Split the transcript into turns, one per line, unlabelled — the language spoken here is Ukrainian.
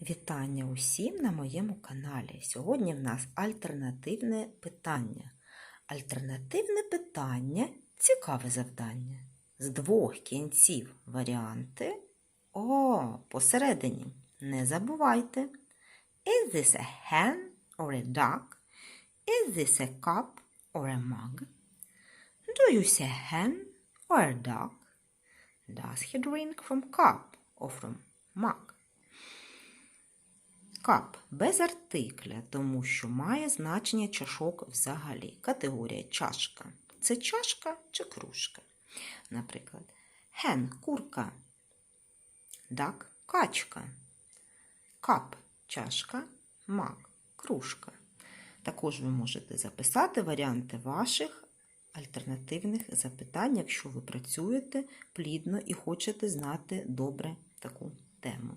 Вітання усім на моєму каналі. Сьогодні в нас альтернативне питання. Альтернативне питання цікаве завдання. З двох кінців варіанти. О, посередині. Не забувайте. Is this a hen or a duck? Is this a cup or a mug? Do you say hen or a duck? Does he drink from cup or from mug? Кап без артикля, тому що має значення чашок взагалі. Категорія чашка. Це чашка чи кружка. Наприклад, hen – курка, duck – качка, кап – чашка, мак – кружка. Також ви можете записати варіанти ваших альтернативних запитань, якщо ви працюєте плідно і хочете знати добре таку тему.